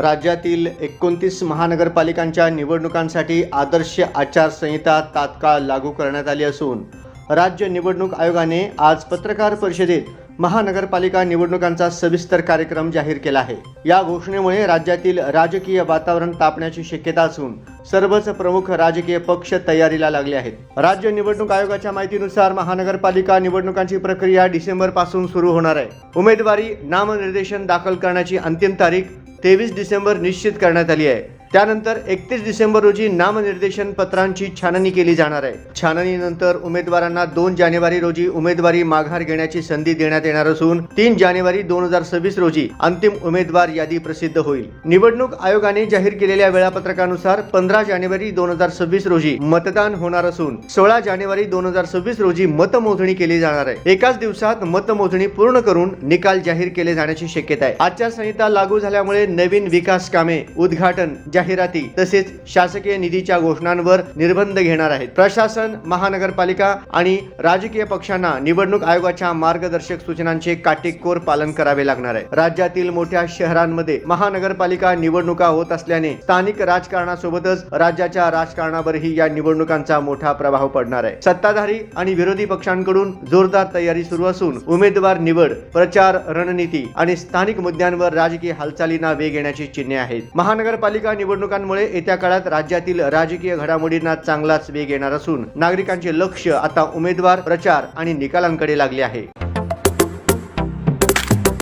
राज्यातील एकोणतीस महानगरपालिकांच्या निवडणुकांसाठी आदर्श आचारसंहिता तात्काळ लागू करण्यात आली असून राज्य निवडणूक आयोगाने आज पत्रकार परिषदेत महानगरपालिका निवडणुकांचा सविस्तर कार्यक्रम जाहीर केला आहे. या घोषणेमुळे राज्यातील राजकीय वातावरण तापण्याची शक्यता असून सर्वच प्रमुख राजकीय पक्ष तयारीला लागले आहेत. राज्य निवडणूक आयोगाच्या माहितीनुसार महानगरपालिका निवडणुकांची प्रक्रिया डिसेंबरपासून सुरू होणार आहे. उमेदवारी नामनिर्देशन दाखल करण्याची अंतिम तारीख तेवीस डिसेंबर निश्चित करण्यात आली आहे. त्यानंतर एकतीस डिसेंबर रोजी नामनिर्देशन पत्रांची छाननी केली जाणार आहे. छाननीनंतर उमेदवारांना दोन जानेवारी रोजी उमेदवारी माघार घेण्याची संधी देण्यात येणार असून तीन जानेवारी दोन हजार सव्वीस रोजी अंतिम उमेदवार यादी प्रसिद्ध होईल. निवडणूक आयोगाने जाहीर केलेल्या वेळापत्रकानुसार पंधरा जानेवारी दोन हजार सव्वीस रोजी मतदान होणार असून सोळा जानेवारी दोन हजार सव्वीस रोजी मतमोजणी केली जाणार आहे. एकाच दिवसात मतमोजणी पूर्ण करून निकाल जाहीर केले जाण्याची शक्यता आहे. आचारसंहिता लागू झाल्यामुळे नवीन विकास कामे उद्घाटन जाहिराती तसेच शासकीय निधीच्या घोषणांवर निर्बंध घेणार आहेत. प्रशासन महानगरपालिका आणि राजकीय पक्षांना निवडणूक आयोगाच्या मार्गदर्शक सूचनांचे काटेकोर पालन करावे लागणार आहे. राज्यातील मोठ्या शहरांमध्ये महानगरपालिका निवडणुका होत असल्याने स्थानिक राजकारणासोबतच राज्याच्या राजकारणावरही या निवडणुकांचा मोठा प्रभाव पडणार आहे. सत्ताधारी आणि विरोधी पक्षांकडून जोरदार तयारी सुरू असून उमेदवार निवड प्रचार रणनीती आणि स्थानिक मुद्द्यांवर राजकीय हालचालींना वेग येण्याची चिन्हे आहेत. महानगरपालिका निवडणुकांमुळे येत्या काळात राज्यातील राजकीय घडामोडींना चांगलाच वेग येणार असून नागरिकांचे लक्ष आता उमेदवार प्रचार आणि निकालांकडे लागले आहे.